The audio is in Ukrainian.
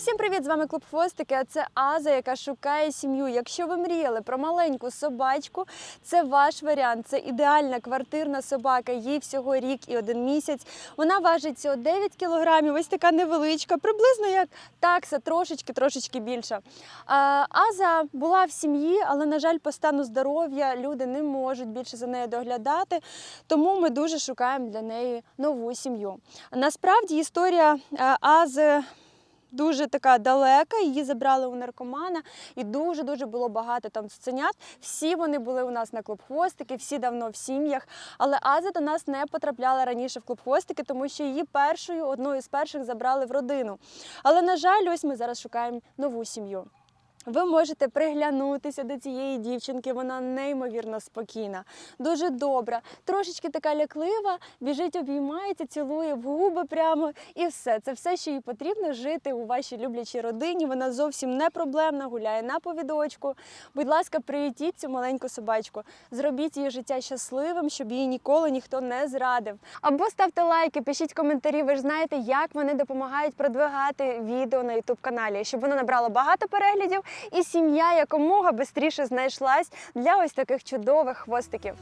Всім привіт! З вами клуб Хвостики. А це Аза, яка шукає сім'ю. Якщо ви мріяли про маленьку собачку, це ваш варіант. Це ідеальна квартирна собака. Їй всього рік і один місяць. Вона важить всього 9 кілограмів. Ось така невеличка, приблизно як такса, трошечки, трошечки більша. Аза була в сім'ї, але на жаль, по стану здоров'я люди не можуть більше за нею доглядати. Тому ми дуже шукаємо для неї нову сім'ю. Насправді історія е, Ази дуже така далека. Її забрали у наркомана, і дуже дуже було багато там цуценят. Всі вони були у нас на клуб хвостики, всі давно в сім'ях. Але Аза до нас не потрапляла раніше в клуб хвостики, тому що її першою, одною з перших забрали в родину. Але на жаль, ось ми зараз шукаємо нову сім'ю. Ви можете приглянутися до цієї дівчинки, вона неймовірно спокійна, дуже добра, трошечки така ляклива, біжить, обіймається, цілує в губи прямо і все. Це все, що їй потрібно жити у вашій люблячій родині. Вона зовсім не проблемна, гуляє на повідочку. Будь ласка, приютіть цю маленьку собачку, зробіть її життя щасливим, щоб її ніколи ніхто не зрадив. Або ставте лайки, пишіть коментарі. Ви ж знаєте, як вони допомагають продвигати відео на youtube каналі, щоб воно набрало багато переглядів і сім'я якомога швидше знайшлась для ось таких чудових хвостиків.